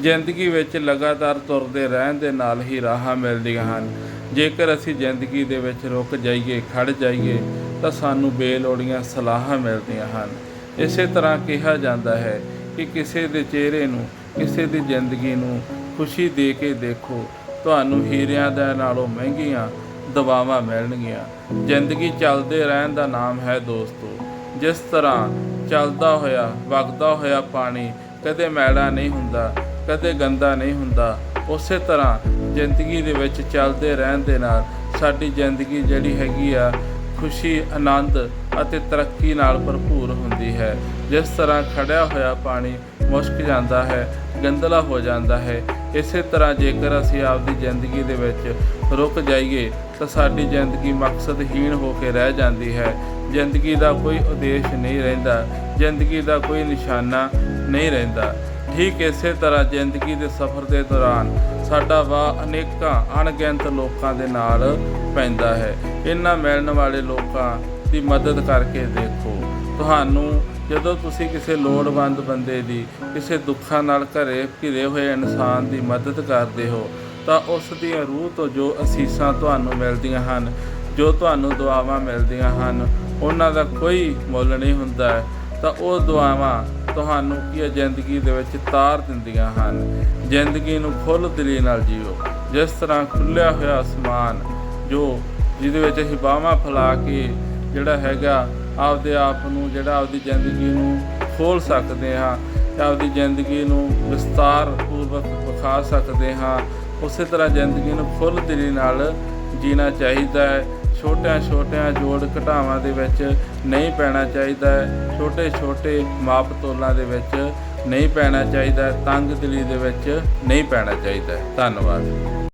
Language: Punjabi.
ਜ਼ਿੰਦਗੀ ਵਿੱਚ ਲਗਾਤਾਰ ਤੁਰਦੇ ਰਹਿਣ ਦੇ ਨਾਲ ਹੀ ਰਾਹਾਂ ਮਿਲਦੀਆਂ ਹਨ। ਜੇਕਰ ਅਸੀਂ ਜ਼ਿੰਦਗੀ ਦੇ ਵਿੱਚ ਰੁਕ ਜਾਈਏ ਖੜ ਜਾਈਏ, ਤਾਂ ਸਾਨੂੰ ਬੇਲੋੜੀਆਂ ਸਲਾਹਾਂ ਮਿਲਦੀਆਂ ਹਨ। ਇਸੇ ਤਰ੍ਹਾਂ ਕਿਹਾ ਜਾਂਦਾ ਹੈ ਕਿ ਕਿਸੇ ਦੇ ਚਿਹਰੇ ਨੂੰ, ਕਿਸੇ ਦੀ ਜ਼ਿੰਦਗੀ ਨੂੰ ਖੁਸ਼ੀ ਦੇ ਕੇ ਦੇਖੋ, ਤੁਹਾਨੂੰ ਹੀਰਿਆਂ ਦੇ ਨਾਲੋਂ ਮਹਿੰਗੀਆਂ ਦਵਾਵਾਂ ਮਿਲਣਗੀਆਂ। ਜ਼ਿੰਦਗੀ ਚੱਲਦੇ ਰਹਿਣ ਦਾ ਨਾਮ ਹੈ ਦੋਸਤੋ। ਜਿਸ ਤਰ੍ਹਾਂ ਚੱਲਦਾ ਹੋਇਆ, ਵਗਦਾ ਹੋਇਆ ਪਾਣੀ ਕਦੇ ਮੈਲਾ ਨਹੀਂ ਹੁੰਦਾ ਕਦੇ ਗੰਦਾ ਨਹੀਂ ਹੁੰਦਾ। ਉਸੇ ਤਰ੍ਹਾਂ ਜ਼ਿੰਦਗੀ ਦੇ ਵਿੱਚ ਚੱਲਦੇ ਰਹਿਣ ਦੇ ਨਾਲ ਸਾਡੀ ਜ਼ਿੰਦਗੀ ਜਿਹੜੀ ਹੈਗੀ ਆ, ਖੁਸ਼ੀ, ਆਨੰਦ ਅਤੇ ਤਰੱਕੀ ਨਾਲ ਭਰਪੂਰ ਹੁੰਦੀ ਹੈ। ਜਿਸ ਤਰ੍ਹਾਂ ਖੜਿਆ ਹੋਇਆ ਪਾਣੀ ਮੁਸ਼ਕ ਜਾਂਦਾ ਹੈ ਗੰਦਲਾ ਹੋ ਜਾਂਦਾ ਹੈ, ਇਸੇ ਤਰ੍ਹਾਂ ਜੇਕਰ ਅਸੀਂ ਆਪਦੀ ਜ਼ਿੰਦਗੀ ਦੇ ਵਿੱਚ ਰੁਕ ਜਾਈਏ, ਤਾਂ ਸਾਡੀ ਜ਼ਿੰਦਗੀ ਮਕਸਦਹੀਣ ਹੋ ਕੇ ਰਹਿ ਜਾਂਦੀ ਹੈ। ਜ਼ਿੰਦਗੀ ਦਾ ਕੋਈ ਉਦੇਸ਼ ਨਹੀਂ ਰਹਿੰਦਾ, ਜ਼ਿੰਦਗੀ ਦਾ ਕੋਈ ਨਿਸ਼ਾਨਾ ਨਹੀਂ ਰਹਿੰਦਾ। ਠੀਕ ਇਸੇ ਤਰ੍ਹਾਂ ਜ਼ਿੰਦਗੀ ਦੇ ਸਫ਼ਰ ਦੇ ਦੌਰਾਨ ਸਾਡਾ ਵਾਹ ਅਨੇਕਾਂ ਅਣਗਿਣਤ ਲੋਕਾਂ ਦੇ ਨਾਲ ਪੈਂਦਾ ਹੈ। ਇਹਨਾਂ ਮਿਲਣ ਵਾਲੇ ਲੋਕਾਂ ਦੀ ਮਦਦ ਕਰਕੇ ਦੇਖੋ, ਤੁਹਾਨੂੰ ਜਦੋਂ ਤੁਸੀਂ ਕਿਸੇ ਲੋੜਵੰਦ ਬੰਦੇ ਦੀ ਕਿਸੇ ਦੁੱਖਾਂ ਨਾਲ ਘਰੇ ਘਿਰੇ ਹੋਏ ਇਨਸਾਨ ਦੀ ਮਦਦ ਕਰਦੇ ਹੋ, ਤਾਂ ਉਸ ਦੀਆਂ ਰੂਹ ਤੋਂ ਜੋ ਅਸੀਸਾਂ ਤੁਹਾਨੂੰ ਮਿਲਦੀਆਂ ਹਨ, ਜੋ ਤੁਹਾਨੂੰ ਦੁਆਵਾਂ ਮਿਲਦੀਆਂ ਹਨ, ਉਹਨਾਂ ਦਾ ਕੋਈ ਮੁੱਲ ਨਹੀਂ ਹੁੰਦਾ। ਤਾਂ ਉਹ ਦੁਆਵਾਂ ਤੁਹਾਨੂੰ ਕੀ ਹੈ, ਜ਼ਿੰਦਗੀ ਦੇ ਵਿੱਚ ਤਾਰ ਦਿੰਦੀਆਂ ਹਨ। ਜ਼ਿੰਦਗੀ ਨੂੰ ਖੁੱਲ੍ਹ ਦਿਲੀ ਨਾਲ ਜੀਓ। ਜਿਸ ਤਰ੍ਹਾਂ ਖੁੱਲਿਆ ਹੋਇਆ ਅਸਮਾਨ, ਜੋ ਜਿਹਦੇ ਵਿੱਚ ਅਸੀਂ ਬਾਹਾਂ ਫੈਲਾ ਕੇ ਜਿਹੜਾ ਹੈਗਾ, ਆਪਦੇ ਆਪ ਨੂੰ, ਜਿਹੜਾ ਆਪਦੀ ਜ਼ਿੰਦਗੀ ਨੂੰ ਖੋਲ ਸਕਦੇ ਹਾਂ ਆਪਦੀ ਜ਼ਿੰਦਗੀ ਨੂੰ ਵਿਸਤਾਰ ਪੂਰਵਕ ਵਿਖਾ ਸਕਦੇ ਹਾਂ, ਉਸੇ ਤਰ੍ਹਾਂ ਜ਼ਿੰਦਗੀ ਨੂੰ ਫੁੱਲ ਦਿਲੀ ਨਾਲ ਜੀਣਾ ਚਾਹੀਦਾ ਹੈ। ਛੋਟਿਆਂ ਛੋਟਿਆਂ ਜੋੜ ਘਟਾਵਾਂ ਦੇ ਵਿੱਚ ਨਹੀਂ ਪੈਣਾ ਚਾਹੀਦਾ ਛੋਟੇ ਛੋਟੇ ਮਾਪ ਤੋਲਾਂ ਦੇ ਵਿੱਚ ਨਹੀਂ ਪੈਣਾ ਚਾਹੀਦਾ ਤੰਗ ਦਿਲੀ ਦੇ ਵਿੱਚ ਨਹੀਂ ਪੈਣਾ ਚਾਹੀਦਾ ਧੰਨਵਾਦ।